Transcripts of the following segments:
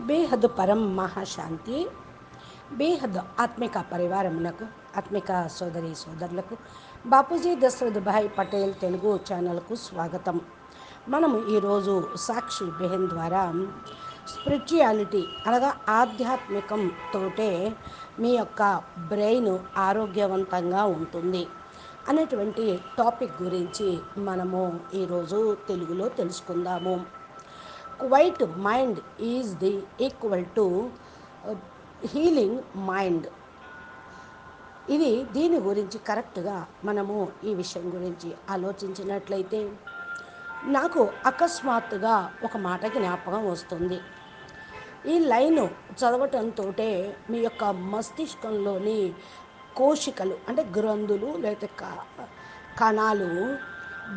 బేహద్ పరం మహాశాంతి బేహద్ ఆత్మిక పరివారమునకు ఆత్మిక సోదరి సోదరులకు బాపూజీ దశరథ్ భాయ్ పటేల్ తెలుగు ఛానల్కు స్వాగతం. మనము ఈరోజు సాక్షి బెహన్ ద్వారా స్పిరిచువాలిటీ అనగా ఆధ్యాత్మికంతోటే మీ యొక్క బ్రెయిన్ ఆరోగ్యవంతంగా ఉంటుంది అనేటువంటి టాపిక్ గురించి మనము ఈరోజు తెలుగులో తెలుసుకుందాము. Quiet mind is the equal to uh, healing mind. ఇది దీని గురించి కరెక్ట్గా మనము ఈ విషయం గురించి ఆలోచించినట్లయితే నాకు అకస్మాత్తుగా ఒక మాట జ్ఞాపకం వస్తుంది. ఈ లైను చదవటంతో మీ యొక్క మస్తిష్కంలోని కోశికలు అంటే గ్రంథులు లేకపోతే కణాలు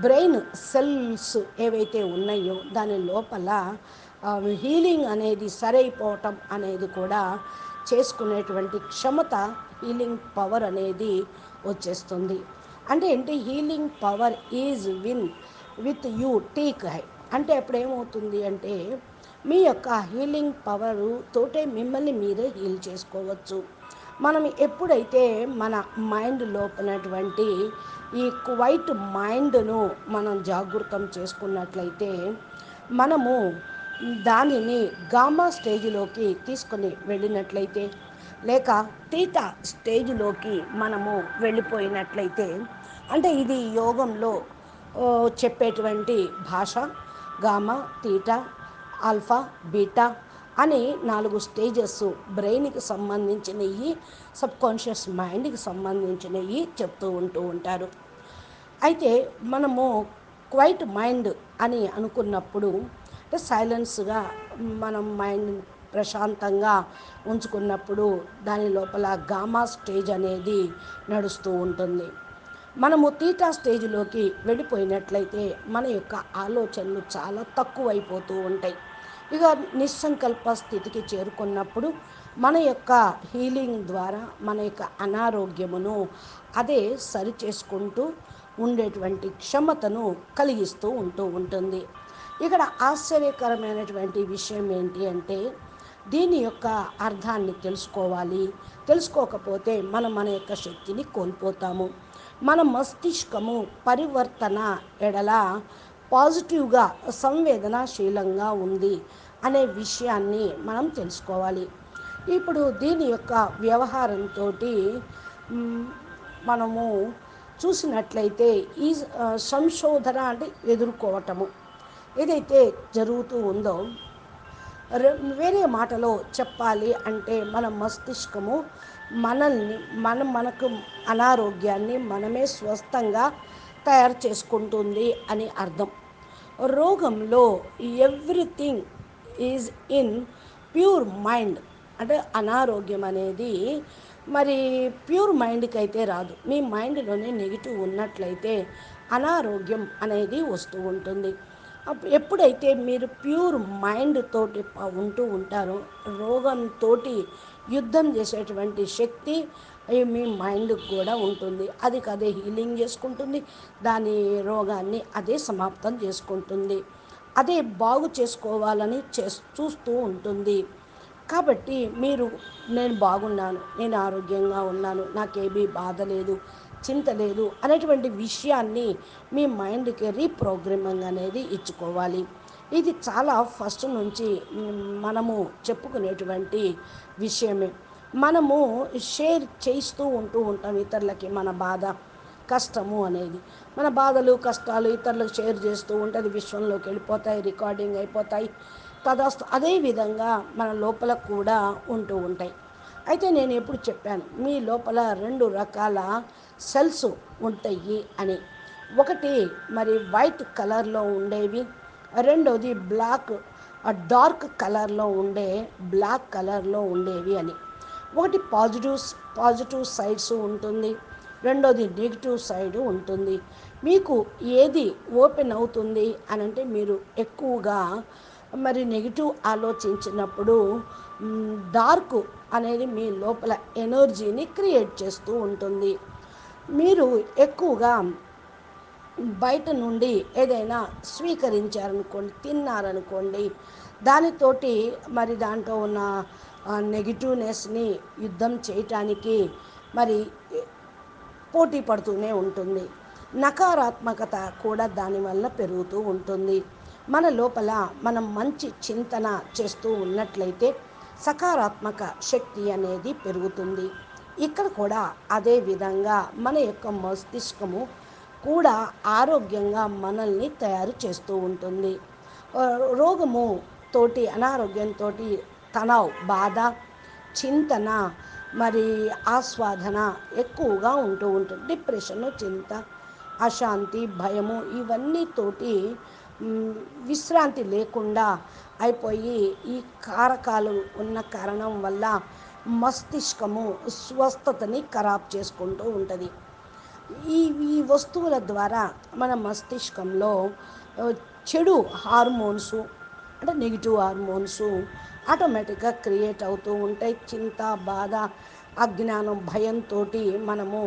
బ్రెయిన్ సెల్స్ ఏవైతే ఉన్నాయో దాని లోపల హీలింగ్ అనేది సరైపోవటం అనేది కూడా చేసుకునేటువంటి క్షమత హీలింగ్ పవర్ అనేది వచ్చేస్తుంది. అంటే ఏంటి? Healing power is win with you టీక్ హై. అంటే అప్పుడు ఏమవుతుంది అంటే మీ యొక్క హీలింగ్ పవరు తోటే మిమ్మల్ని మీరే హీల్ చేసుకోవచ్చు. మనం ఎప్పుడైతే మన మైండ్ ఉన్నటువంటి ఈ క్వైట్ మైండ్ను మనం జాగృతం చేసుకున్నట్లయితే మనము దానిని గామా స్టేజ్లోకి తీసుకొని వెళ్ళినట్లయితే లేక తీత స్టేజ్లోకి మనము వెళ్ళిపోయినట్లయితే అంటే ఇది యోగంలో చెప్పేటువంటి భాష గామా తీట ఆల్ఫా బీటా అని నాలుగు స్టేజెస్ బ్రెయిన్కి సంబంధించినవి సబ్కాన్షియస్ మైండ్కి సంబంధించినవి చెప్తూ ఉంటూ ఉంటారు. అయితే మనము క్వైట్ మైండ్ అని అనుకున్నప్పుడు అంటే సైలెన్స్గా మనం మైండ్ ప్రశాంతంగా ఉంచుకున్నప్పుడు దాని లోపల గామా స్టేజ్ అనేది నడుస్తూ ఉంటుంది. మనము తీటా స్టేజ్లోకి వెళ్ళిపోయినట్లయితే మన యొక్క ఆలోచనలు చాలా తక్కువైపోతూ ఉంటాయి. ఇక నిస్సంకల్ప స్థితికి చేరుకున్నప్పుడు మన యొక్క హీలింగ్ ద్వారా మన యొక్క అనారోగ్యమును అదే సరి చేసుకుంటూ ఉండేటువంటి క్షమతను కలిగిస్తూ ఉంటూ ఉంటుంది. ఇక్కడ ఆశ్చర్యకరమైనటువంటి విషయం ఏంటి అంటే దీని యొక్క అర్థాన్ని తెలుసుకోవాలి. తెలుసుకోకపోతే మనం మన యొక్క శక్తిని కోల్పోతాము. మన మస్తిష్కము పరివర్తన ఎడల పాజిటివ్గా సంవేదనాశీలంగా ఉంది అనే విషయాన్ని మనం తెలుసుకోవాలి. ఇప్పుడు దీని యొక్క వ్యవహారంతో మనము చూసినట్లయితే ఈ సంశోధన అంటే ఎదుర్కోవటము. ఏదైతే జరుగుతూ ఉందో వేరే మాటలో చెప్పాలి అంటే మన మస్తిష్కము మనల్ని మనం మనకు అనారోగ్యాన్ని మనమే స్వస్థంగా తయారు చేసుకుంటుంది అని అర్థం. రోగంలో everything is in pure mind. అంటే అనారోగ్యం అనేది మరి ప్యూర్ మైండ్కి అయితే రాదు. మీ మైండ్లోనే నెగిటివ్ ఉన్నట్లయితే అనారోగ్యం అనేది వస్తూ ఉంటుంది. ఎప్పుడైతే మీరు ప్యూర్ మైండ్ తోటి ఉంటూ ఉంటారో రోగంతో యుద్ధం చేసేటువంటి శక్తి మీ మైండ్కి కూడా ఉంటుంది. అది అదే హీలింగ్ చేసుకుంటుంది. దాని రోగాన్ని అదే సమాప్తం చేసుకుంటుంది. అదే బాగు చేసుకోవాలని చే చూస్తూ ఉంటుంది. కాబట్టి మీరు నేను బాగున్నాను నేను ఆరోగ్యంగా ఉన్నాను నాకేమీ బాధ లేదు చింత లేదు అనేటువంటి విషయాన్ని మీ మైండ్కి రీప్రోగ్రామింగ్ అనేది ఇచ్చుకోవాలి. ఇది చాలా ఫస్ట్ నుంచి మనము చెప్పుకునేటువంటి విషయమే. మనము షేర్ చేస్తూ ఉంటూ ఉంటాం ఇతరులకి మన బాధ కష్టము అనేది. మన బాధలు కష్టాలు ఇతరులకు షేర్ చేస్తూ ఉంటే అది విశ్వంలోకి వెళ్ళిపోతాయి రికార్డింగ్ అయిపోతాయి. తదాస్తు అదేవిధంగా మన లోపల కూడా ఉంటూ ఉంటాయి. అయితే నేను ఎప్పుడు చెప్పాను మీ లోపల రెండు రకాల సెల్స్ ఉంటాయి అని. ఒకటి మరి వైట్ కలర్లో ఉండేవి రెండోది బ్లాక్ డార్క్ కలర్లో ఉండే బ్లాక్ కలర్లో ఉండేవి అని. ఒకటి పాజిటివ్ పాజిటివ్ సైడ్స్ ఉంటుంది. రెండోది నెగిటివ్ సైడ్ ఉంటుంది. మీకు ఏది ఓపెన్ అవుతుంది అని అంటే మీరు ఎక్కువగా మరి నెగిటివ్ ఆలోచించినప్పుడు డార్క్ అనేది మీ లోపల ఎనర్జీని క్రియేట్ చేస్తూ ఉంటుంది. మీరు ఎక్కువగా బయట నుండి ఏదైనా స్వీకరించారనుకోండి తిన్నారనుకోండి దానితోటి మరి దాంట్లో ఉన్న నెగిటివ్నెస్ని యుద్ధం చేయటానికి మరి పోటీ పడుతూనే ఉంటుంది. నకారాత్మకత కూడా దానివల్ల పెరుగుతూ ఉంటుంది. మన లోపల మనం మంచి చింతన చేస్తూ ఉన్నట్లయితే సకారాత్మక శక్తి అనేది పెరుగుతుంది. ఇక్కడ కూడా అదే విధంగా మన యొక్క మస్తిష్కము కూడా ఆరోగ్యంగా మనల్ని తయారు చేస్తూ ఉంటుంది. రోగము తోటి అనారోగ్యంతో తనావ్ బాధ చింతన మరి ఆస్వాదన ఎక్కువగా ఉంటూ ఉంటుంది. డిప్రెషన్ చింత అశాంతి భయము ఇవన్నీ తోటి విశ్రాంతి లేకుండా అయిపోయి ఈ కారకాలు ఉన్న కారణం వల్ల మస్తిష్కము స్వస్థతని ఖరాబ్ చేసుకుంటూ ఉంటుంది. ఈ ఈ వస్తువుల ద్వారా మన మస్తిష్కంలో చెడు హార్మోన్స్ అంటే నెగిటివ్ హార్మోన్స్ ఆటోమేటిక్గా క్రియేట్ అవుతూ ఉంటాయి. చింత బాధ అజ్ఞానం భయంతో మనము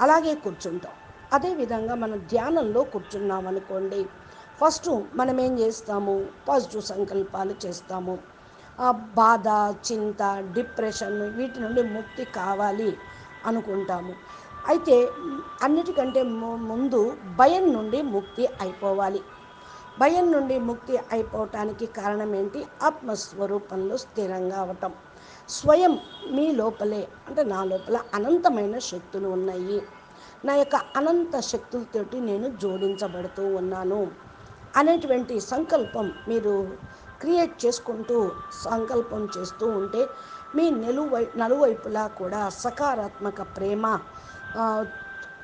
అలాగే కూర్చుంటాం. అదేవిధంగా మనం ధ్యానంలో కూర్చున్నాం అనుకోండి ఫస్ట్ మనం ఏం చేస్తాము? పాజిటివ్ సంకల్పాలు చేస్తాము. ఆ బాధ చింత డిప్రెషన్ వీటి నుండి ముక్తి కావాలి అనుకుంటాము. అయితే అన్నిటికంటే ముందు భయం నుండి ముక్తి అయిపోవాలి. భయం నుండి ముక్తి అయిపోవటానికి కారణం ఏంటి ఆత్మస్వరూపంలో స్థిరంగా అవటం. స్వయం మీ లోపలే అంటే నా లోపల అనంతమైన శక్తులు ఉన్నాయి. నా యొక్క అనంత శక్తులతోటి నేను జోడించబడుతూ ఉన్నాను. అనేటువంటి సంకల్పం మీరు క్రియేట్ చేసుకుంటూ సంకల్పం చేస్తూ ఉంటే మీ నిలువై నలువైపులా కూడా సకారాత్మక ప్రేమ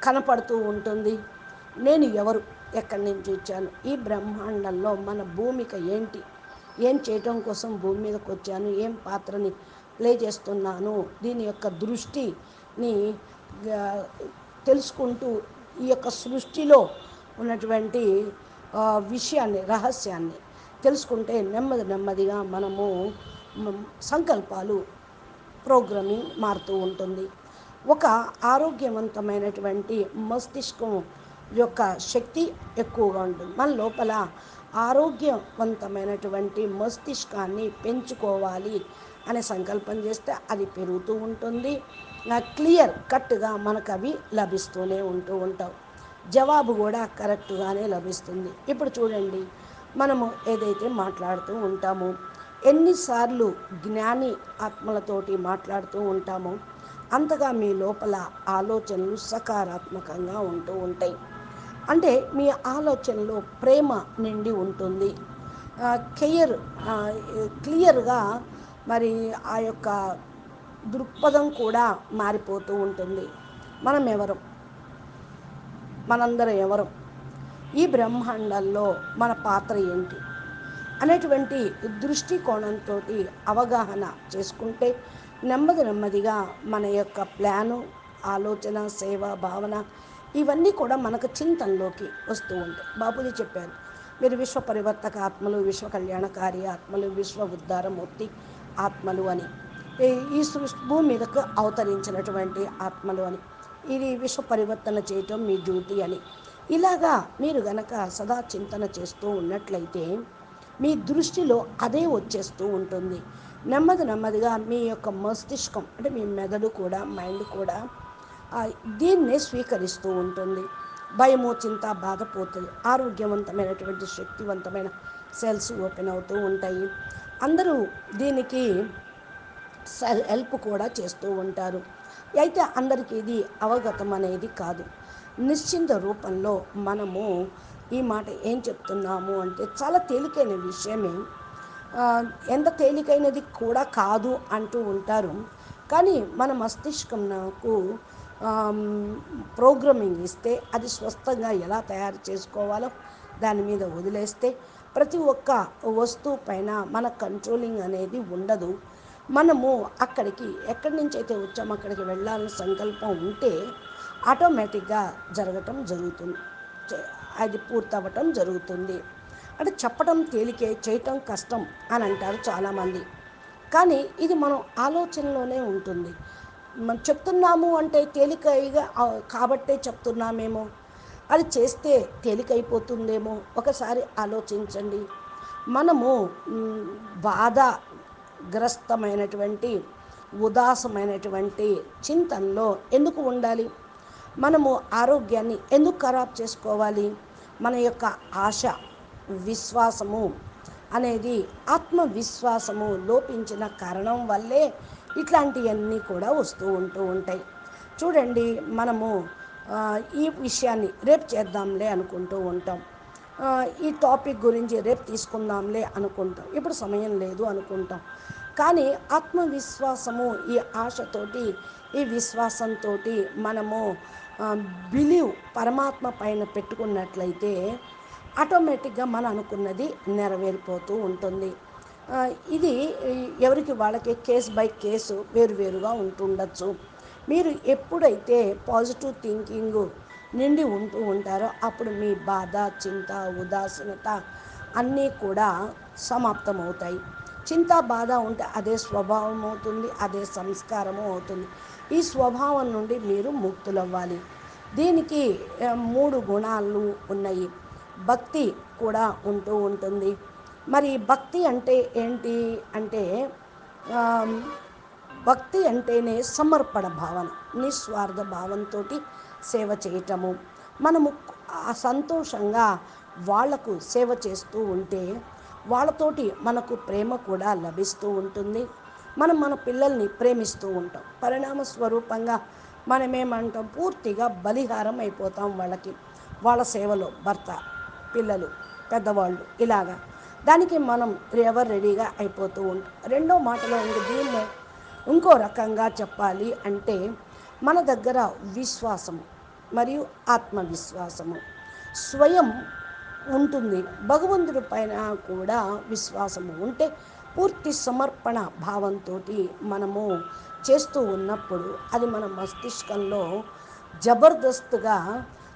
కనపడుతూ ఉంటుంది. నేను ఎవరు? ఎక్కడి నుంచి వచ్చాను? ఈ బ్రహ్మాండంలో మన భూమిక ఏంటి? ఏం చేయటం కోసం భూమి మీదకి వచ్చాను? ఏం పాత్రని ప్లే చేస్తున్నాను? దీని యొక్క దృష్టిని తెలుసుకుంటూ ఈ యొక్క సృష్టిలో ఉన్నటువంటి విషయాన్ని రహస్యాన్ని తెలుసుకుంటే నెమ్మది నెమ్మదిగా మనము సంకల్పాలు ప్రోగ్రామింగ్ మారుతూ ఉంటుంది. ఒక ఆరోగ్యవంతమైనటువంటి మస్తిష్కం యొక్క శక్తి ఎక్కువగా ఉంటుంది. మన లోపల ఆరోగ్యవంతమైనటువంటి మస్తిష్కాన్ని పెంచుకోవాలి అనే సంకల్పం చేస్తే అది పెరుగుతూ ఉంటుంది. క్లియర్ కట్గా మనకు అవి లభిస్తూనే ఉంటూ ఉంటాం జవాబు కూడా కరెక్ట్గానే లభిస్తుంది. ఇప్పుడు చూడండి మనము ఏదైతే మాట్లాడుతూ ఉంటామో ఎన్నిసార్లు జ్ఞాని ఆత్మలతోటి మాట్లాడుతూ ఉంటామో అంతగా మీ లోపల ఆలోచనలు సకారాత్మకంగా ఉంటూ ఉంటాయి. అంటే మీ ఆలోచనలో ప్రేమ నిండి ఉంటుంది. కేయర్ క్లియర్గా మరి ఆ యొక్క దృక్పథం కూడా మారిపోతూ ఉంటుంది. మనం ఎవరు మనందరం ఎవరు? ఈ బ్రహ్మాండంలో మన పాత్ర ఏంటి? అనేటువంటి దృష్టికోణంతో అవగాహన చేసుకుంటే నెమ్మది నెమ్మదిగా మన యొక్క ప్లాను ఆలోచన సేవ భావన ఇవన్నీ కూడా మనకు చింతనలోకి వస్తూ ఉంటాయి. బాపూజీ చెప్పారు మీరు విశ్వ పరివర్తక ఆత్మలు విశ్వ కళ్యాణకారి ఆత్మలు విశ్వ ఉద్ధారమూర్తి ఆత్మలు అని. ఈ- సృష్టి భూమి మీదకు అవతరించినటువంటి ఆత్మలు అని. ఇది విశ్వ పరివర్తన చేయటం మీ డ్యూటీ అని. ఇలాగా మీరు గనక సదా చింతన చేస్తూ ఉన్నట్లయితే మీ దృష్టిలో అదే వచ్చేస్తూ ఉంటుంది. నెమ్మది నెమ్మదిగా మీ యొక్క మస్తిష్కం అంటే మీ మెదడు కూడా మైండ్ కూడా దీన్నే స్వీకరిస్తూ ఉంటుంది. భయము చింత బాధపోతుంది ఆరోగ్యవంతమైనటువంటి శక్తివంతమైన సెల్స్ ఓపెన్ అవుతూ ఉంటాయి. అందరూ దీనికి సెల్ హెల్ప్ కూడా చేస్తూ ఉంటారు. అయితే అందరికీ ఇది అవగతం అనేది కాదు. నిశ్చింత రూపంలో మనము ఈ మాట ఏం చెప్తున్నాము అంటే చాలా తేలికైన విషయమే. ఎంత తేలికైనది కూడా కాదు అంటూ ఉంటారు. కానీ మన మస్తిష్కం నాకు ప్రోగ్రామింగ్ ఇస్తే అది స్వస్థంగా ఎలా తయారు చేసుకోవాలో దాని మీద వదిలేస్తే ప్రతి ఒక్క వస్తువు పైన మన కంట్రోలింగ్ అనేది ఉండదు. మనము అక్కడికి ఎక్కడి నుంచి అయితే వచ్చామో అక్కడికి వెళ్ళాలని సంకల్పం ఉంటే ఆటోమేటిక్గా జరగటం జరుగుతుంది. అది పూర్తవ్వటం జరుగుతుంది. అంటే చెప్పడం తేలికే చేయటం కష్టం అని అంటారు చాలామంది. కానీ ఇది మనం ఆలోచనలోనే ఉంటుంది. మనం చెప్తున్నాము అంటే తేలికైగా కాబట్టే చెప్తున్నామేమో. అది చేస్తే తేలికైపోతుందేమో. ఒకసారి ఆలోచించండి. మనము బాధగ్రస్తమైనటువంటి ఉదాసమైనటువంటి చింతనలో ఎందుకు ఉండాలి? మనము ఆరోగ్యాన్ని ఎందుకు ఖరాబ్ చేసుకోవాలి? మన యొక్క ఆశ విశ్వాసము అనేది ఆత్మవిశ్వాసము లోపించిన కారణం వల్లే ఇట్లాంటివన్నీ కూడా వస్తూ ఉంటూ ఉంటాయి. చూడండి మనము ఈ విషయాన్ని రేపు చేద్దాంలే అనుకుంటూ ఉంటాం. ఈ టాపిక్ గురించి రేపు తీసుకుందాంలే అనుకుంటాం. ఇప్పుడు సమయం లేదు అనుకుంటాం. కానీ ఆత్మవిశ్వాసము ఈ ఆశతోటి ఈ విశ్వాసంతో మనము బిలీవ్ పరమాత్మ పైన పెట్టుకున్నట్లయితే ఆటోమేటిక్గా మనం అనుకున్నది నెరవేరిపోతూ ఉంటుంది. ఇది ఎవరికి వాళ్ళకి కేస్ బై కేసు వేరువేరుగా ఉంటుండొచ్చు. మీరు ఎప్పుడైతే పాజిటివ్ థింకింగ్ నిండి ఉంటూ ఉంటారో అప్పుడు మీ బాధ చింత ఉదాసీనత అన్నీ కూడా సమాప్తమవుతాయి. చింత బాధ ఉంటే అదే స్వభావం అవుతుంది అదే సంస్కారము అవుతుంది. ఈ స్వభావం నుండి మీరు ముక్తులవ్వాలి. దీనికి మూడు గుణాలు ఉన్నాయి. భక్తి కూడా ఉంటూ ఉంటుంది. మరి భక్తి అంటే ఏంటి? అంటే భక్తి అంటేనే సమర్పణ భావన నిస్వార్థ భావంతో సేవ చేయటము. మనము సంతోషంగా వాళ్ళకు సేవ చేస్తూ ఉంటే వాళ్ళతోటి మనకు ప్రేమ కూడా లభిస్తూ ఉంటుంది. మనం మన పిల్లల్ని ప్రేమిస్తూ ఉంటాం. పరిణామ స్వరూపంగా మనమేమంటాం? పూర్తిగా బలిహారం అయిపోతాం వాళ్ళకి. వాళ్ళ సేవలో భర్త పిల్లలు పెద్దవాళ్ళు ఇలాగా. దానికి మనం ఎవరు రెడీగా అయిపోతూ ఉంటాం రెండో మాటలో ఉండే దీన్ని ఇంకో రకంగా చెప్పాలి అంటే మన దగ్గర విశ్వాసము మరియు ఆత్మవిశ్వాసము స్వయం ఉంటుంది. భగవంతుడి పైన కూడా విశ్వాసము ఉంటే పూర్తి సమర్పణ భావంతో మనము చేస్తూ ఉన్నప్పుడు అది మన మస్తిష్కంలో జబర్దస్తుగా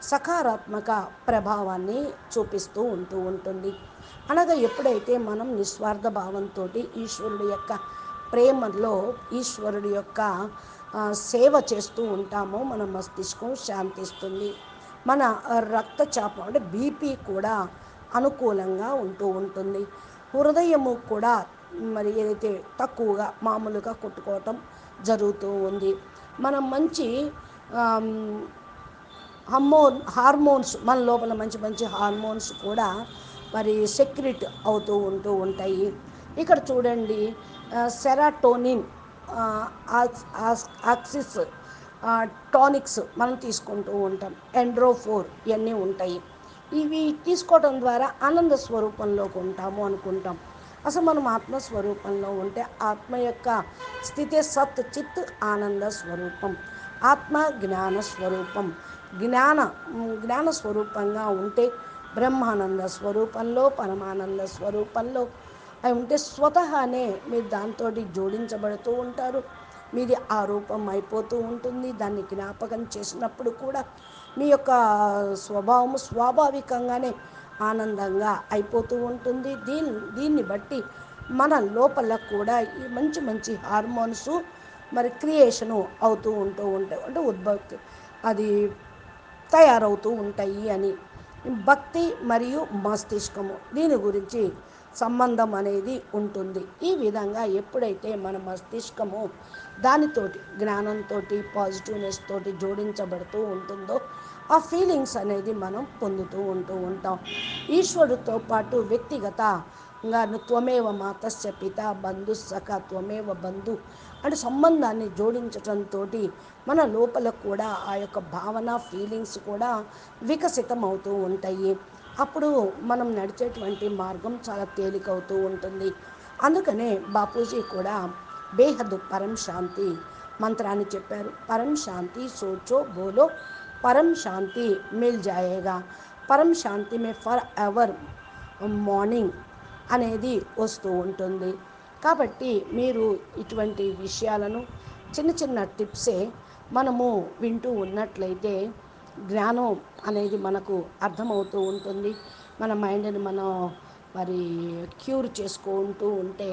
సకారాత్మక ప్రభావాన్ని చూపిస్తూ ఉంటూ ఉంటుంది. అనగా ఎప్పుడైతే మనం నిస్వార్థ భావంతో ఈశ్వరుడి యొక్క ప్రేమలో ఈశ్వరుడి యొక్క సేవ చేస్తూ ఉంటామో మన మస్తిష్కం శాంతిస్తుంది. మన రక్తచాపం అంటే బీపీ కూడా అనుకూలంగా ఉంటూ ఉంటుంది. హృదయము కూడా మరి ఏదైతే తక్కువగా మామూలుగా కొట్టుకోవటం జరుగుతూ ఉంది. మనం మంచి హార్మోన్ హార్మోన్స్ మన లోపల మంచి మంచి హార్మోన్స్ కూడా మరి సెక్రెట్ అవుతూ ఉంటూ ఉంటాయి. ఇక్కడ చూడండి సెరాటోనిన్ ఆక్స్- ఆక్సిస్ టానిక్స్ మనం తీసుకుంటూ ఉంటాం. ఎండ్రోఫోర్ ఇవన్నీ ఉంటాయి. ఇవి తీసుకోవడం ద్వారా ఆనంద స్వరూపంలోకి ఉంటాము అనుకుంటాం. అసలు మనం ఆత్మస్వరూపంలో ఉంటే ఆత్మ యొక్క స్థితి సత్ చిత్ ఆనంద స్వరూపం ఆత్మ జ్ఞాన స్వరూపం. జ్ఞాన జ్ఞాన స్వరూపంగా ఉంటే బ్రహ్మానంద స్వరూపంలో పరమానంద స్వరూపంలో. అవి ఉంటే స్వతహానే మీరు దాంతో జోడించబడుతూ ఉంటారు. మీది ఆ రూపం అయిపోతూ ఉంటుంది. దాన్ని జ్ఞాపకం చేసినప్పుడు కూడా మీ యొక్క స్వభావం స్వాభావికంగానే ఆనందంగా అయిపోతూ ఉంటుంది. దీని దీన్ని బట్టి మన లోపల కూడా ఈ మంచి మంచి హార్మోన్స్ మరి క్రియేషను అవుతూ ఉంటూ ఉంటాయి. అంటే ఉద్భవ అది తయారవుతూ ఉంటాయి అని. భక్తి మరియు మస్తిష్కము దీని గురించి సంబంధం అనేది ఉంటుంది. ఈ విధంగా ఎప్పుడైతే మన మస్తిష్కము దానితోటి జ్ఞానంతో పాజిటివ్నెస్ తోటి జోడించబడుతూ ఉంటుందో ఆ ఫీలింగ్స్ అనేది మనం పొందుతూ ఉంటూ ఉంటాం. ఈశ్వరుడితో పాటు వ్యక్తిగతంగా త్వమేవ మాతస్య పిత బంధు సఖ త్వమేవ బంధు అంటే సంబంధాన్ని జోడించటంతో మన లోపల కూడా ఆ యొక్క భావన ఫీలింగ్స్ కూడా వికసితం అవుతూ ఉంటాయి. అప్పుడు మనం నడిచేటువంటి మార్గం చాలా తేలికవుతూ ఉంటుంది. అందుకనే బాపూజీ కూడా బేహద్ పరం శాంతి మంత్రాన్ని చెప్పారు. పరం శాంతి సోచో బోలో పరం శాంతి మిల్ జాయేగా పరం శాంతి మే ఫర్ ఎవర్ మార్నింగ్ అనేది వస్తూ ఉంటుంది. కాబట్టి మీరు ఇటువంటి విషయాలను చిన్న చిన్న టిప్సే మనము వింటూ ఉన్నట్లయితే జ్ఞానం అనేది మనకు అర్థమవుతూ ఉంటుంది. మన మైండ్ని మనం మరి క్యూర్ చేసుకుంటూ ఉంటే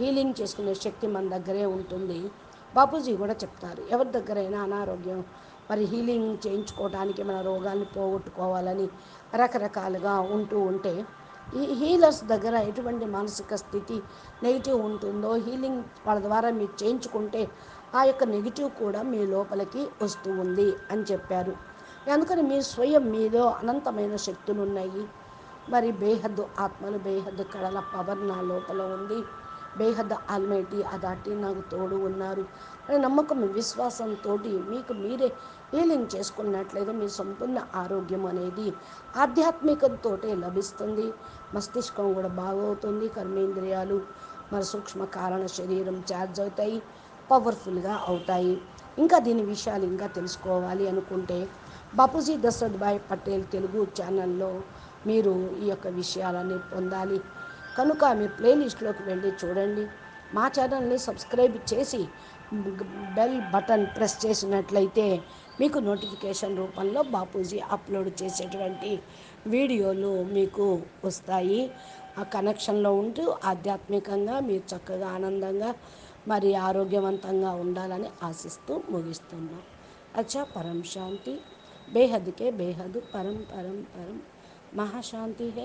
హీలింగ్ చేసుకునే శక్తి మన దగ్గరే ఉంటుంది. బాపూజీ కూడా చెప్తారు ఎవరి దగ్గరైనా అనారోగ్యం మరి హీలింగ్ చేయించుకోవడానికి మన రోగాన్ని పోగొట్టుకోవాలని రకరకాలుగా ఉంటూ ఉంటే ఈ హీలర్స్ దగ్గర ఎటువంటి మానసిక స్థితి నెగిటివ్ ఉంటుందో హీలింగ్ వాళ్ళ ద్వారా మీరు చేయించుకుంటే ఆ యొక్క నెగిటివ్ కూడా మీ లోపలికి వస్తూ ఉంది అని చెప్పారు. అందుకని మీ స్వయం మీలో అనంతమైన శక్తులు ఉన్నాయి మరి బేహద్దు ఆత్మలు బేహద్దు కళల పవర్ నా లోపల ఉంది. బేహద్ ఆల్మైటీ అదాటి నాకు తోడు ఉన్నారు అనే నమ్మకం విశ్వాసంతో మీకు మీరే హీలింగ్ చేసుకున్నట్లయితే మీ సంపూర్ణ ఆరోగ్యం అనేది ఆధ్యాత్మికంతో లభిస్తుంది. మస్తిష్కం కూడా బాగవుతుంది. కర్మేంద్రియాలు మరి సూక్ష్మ కారణ శరీరం ఛార్జ్ అవుతాయి పవర్ఫుల్గా అవుతాయి. ఇంకా దీని విషయాలు ఇంకా తెలుసుకోవాలి అనుకుంటే బాపూజీ దశరథ్ భాయ్ పటేల్ తెలుగు ఛానల్లో మీరు ఈ యొక్క విషయాలన్నీ పొందాలి. కనుక మీ ప్లేలిస్ట్లోకి వెళ్ళి చూడండి. మా ఛానల్ని సబ్స్క్రైబ్ చేసి బెల్ బటన్ ప్రెస్ చేసినట్లయితే మీకు నోటిఫికేషన్ రూపంలో బాపూజీ అప్లోడ్ చేసేటువంటి వీడియోలు మీకు వస్తాయి. ఆ కనెక్షన్లో ఉంటూ ఆధ్యాత్మికంగా మీరు చక్కగా ఆనందంగా మరి ఆరోగ్యవంతంగా ఉండాలని ఆశిస్తూ ముగిస్తున్నాం. అచ్చా పరం శాంతి. బేహద్కే బేహద్ పరం పరం పరం. మహాశాంతి హే.